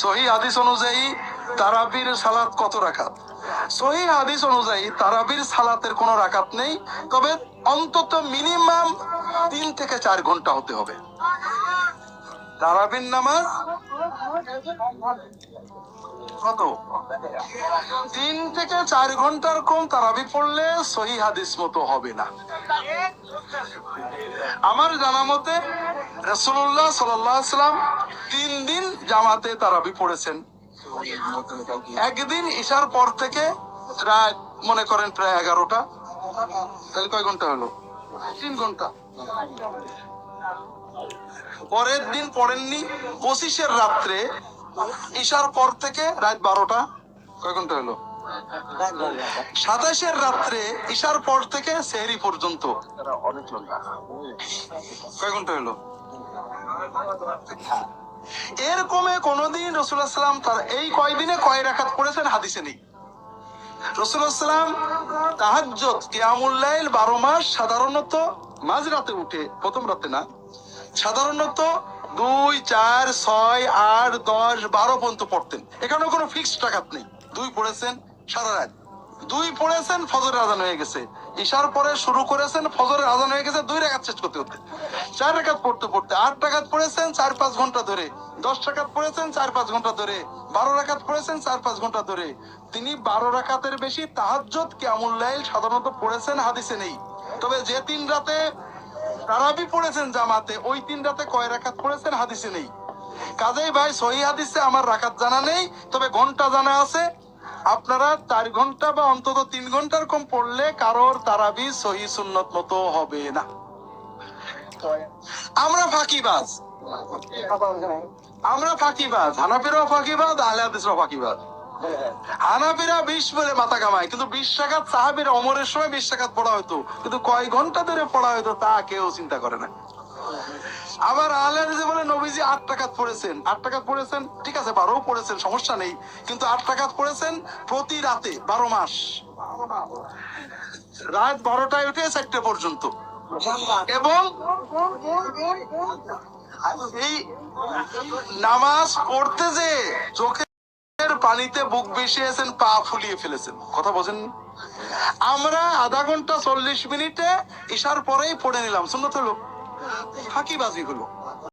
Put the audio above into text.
সহি হাদিস অনুযায়ী তারাবির সালাত কত রাখাত সহি হাদিস অনুযায়ী তারাবির সালাতের কোনো রাকাত নেই, তবে অন্তত মিনিমাম তিন থেকে চার ঘণ্টা হতে হবে। তারাবির নামাজ কত? তিন থেকে চার ঘণ্টার কম তারাবি পড়লে সহি হাদিস মতো হবে না। আমার জানা মতে রসুল্লাহ সাল্লাম তিন দিন জামাতে তারাবি পড়েছেন। একদিন ঈশার পর থেকে প্রায় মনে করেন প্রায় এগারোটা। তাহলে কয় ঘণ্টা হলো? তিন ঘণ্টা। পরের দিন পড়েননি, পঁচিশের রাত্রে ঈশার পর থেকে রাত বারোটা। কয় ঘণ্টা হলো? সাতাশের রাত্রে ঈশার পর থেকে সেহরি পর্যন্ত। কয় ঘণ্টা হলো? এর কমে কোনদিন রসুল্লাহ সাল্লাম তার এই কয়দিনে কয় রাখাত পড়েছেন হাদিসে নেই। তাহাজ্জত কিয়ামুল্লাইল বারো মাস, সাধারণত মাঝ রাতে উঠে, প্রথম রাতে না, সাধারণত দুই, চার, ছয়, আট, দশ, বারো পর্যন্ত পড়তেন। এখানে কোনো ফিক্সড টাকাত নেই। দুই পড়েছেন সারা রাত। দুই পড়েছেন, ফজরের আজান হয়ে গেছে। ঈশার পরে শুরু করেছেন, ফজরের আজান হয়ে গেছে, দুই রেখাত শেষ করতে করতে। চার রেখাত পড়তে পড়তে আট টাকাত পড়েছেন, চার পাঁচ ঘণ্টা ধরে। দশ টাকাত পড়েছেন, চার পাঁচ ঘণ্টা ধরে। বারো রাকাত পড়েছেন, চার পাঁচ ঘণ্টা ধরে। তিনি বারো রাকাতের বেশি তাহাজ্জত কেমুল্লাইল সাধারণত পড়েছেন, হাদিসে নেই। তবে যে তিন রাতে তারাবি পড়েছেন জামাতে, ওই তিন রাতে কয় রাকাত পড়েছেন, হাদিসে নেই। কাজেই ভাই, সহি হাদিসে আমার রাখাত জানা নেই, তবে ঘণ্টা জানা আছে। আপনারা চার ঘণ্টা বা অন্তত তিন ঘণ্টার কম পড়লে কারোর তারাবি সহি সুন্নত মতো হবে না। আমরা ফাঁকিবাজ। আমরা ফাঁকিবাজ। হানাফিরাও ফাঁকিবাজ, আহলে হাদিসরাও ফাঁকিবাজ। হানাফিরা বিশ বলে মাথা কামায় কিন্তু বিশ টাকাত সাহাবির অমরের সময় বিশ টাকাত পড়া হতো। কিন্তু কয় ঘণ্টা ধরে পড়া হতো তা কেউ চিন্তা করে না। আবার আহলে হাদিসে বলে নবীজি আট টাকাত পড়েছেন, আট টাকাত পড়েছেন, ঠিক আছে, বারো পড়েছেন, সমস্যা নেই, কিন্তু আট টাকাত পড়েছেন প্রতি রাতে, বারো মাস। রাত বারোটায় উঠে চারটে পর্যন্ত। এবং এই নামাজ পড়তে যে চোখের পানিতে বুক বেশিয়েছেন পা ফুলিয়ে ফেলেছেন, কথা বোঝেন আমরা আধা ঘণ্টা চল্লিশ মিনিটে ইশার পরেই পড়ে নিলাম শুনতে হলো ফাঁকিবাজি হলো